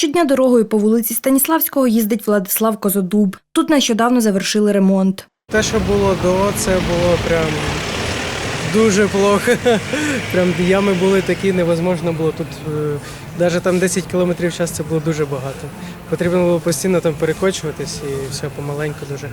Щодня дорогою по вулиці Станіславського їздить Владислав Козодуб. Тут нещодавно завершили ремонт. Те, що було до, це було прям дуже плохо. Прям ями були такі, невозможно було тут. Навіть там 10 кілометрів час це було дуже багато. Потрібно було постійно там перекочуватись і все помаленьку дуже.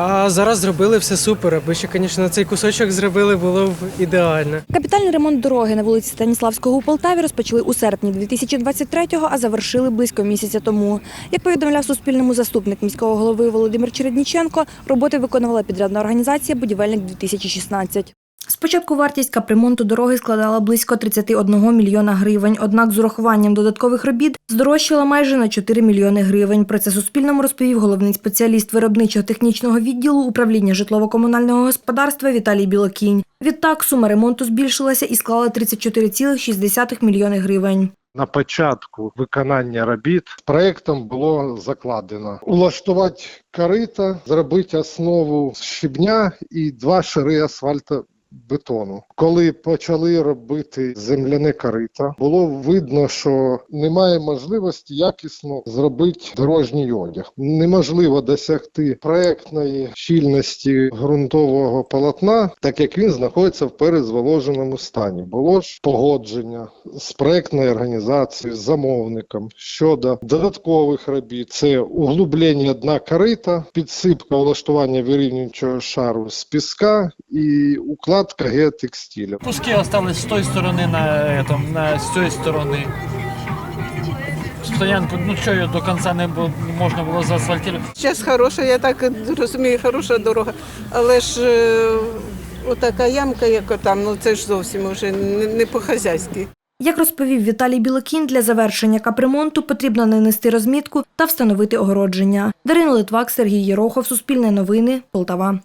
А зараз зробили все супер. Аби ще, звісно, цей кусочок зробили, було б ідеально. Капітальний ремонт дороги на вулиці Станіславського у Полтаві розпочали у серпні 2023-го, а завершили близько місяця тому. Як повідомляв Суспільному заступник міського голови Володимир Чередніченко, роботи виконувала підрядна організація Будівельник 2016 Спочатку вартість капремонту дороги складала близько 31 мільйона гривень, однак з урахуванням додаткових робіт здорожчала майже на 4 мільйони гривень. Про це Суспільному розповів головний спеціаліст виробничого технічного відділу управління житлово-комунального господарства Віталій Білокінь. Відтак сума ремонту збільшилася і склала 34,6 мільйони гривень. На початку виконання робіт проектом було закладено улаштувати корита, зробити основу з щебня і два шари асфальту. Бетону, коли почали робити земляне корита, було видно, що немає можливості якісно зробити дорожній одяг. Неможливо досягти проектної щільності ґрунтового полотна, так як він знаходиться в перезволоженому стані. Було ж погодження з проектною організацією, з замовником щодо додаткових робіт. Це углублення дна корита, підсипка влаштування вирівнюючого шару з піска і укладка геотекстиля. Куски остались с той стороны на этом, на с цієї сторони. Стоянку, ну що її до кінця не можна було заасфальтувати. Зараз хороша, я так розумію, хороша дорога. Але ж е, отака ямка, як там, ну це ж зовсім вже не, не по-хазяйськи. Як розповів Віталій Білокін, для завершення капремонту потрібно нанести розмітку та встановити огородження. Дарина Литвак, Сергій Єрохов, Суспільне новини, Полтава.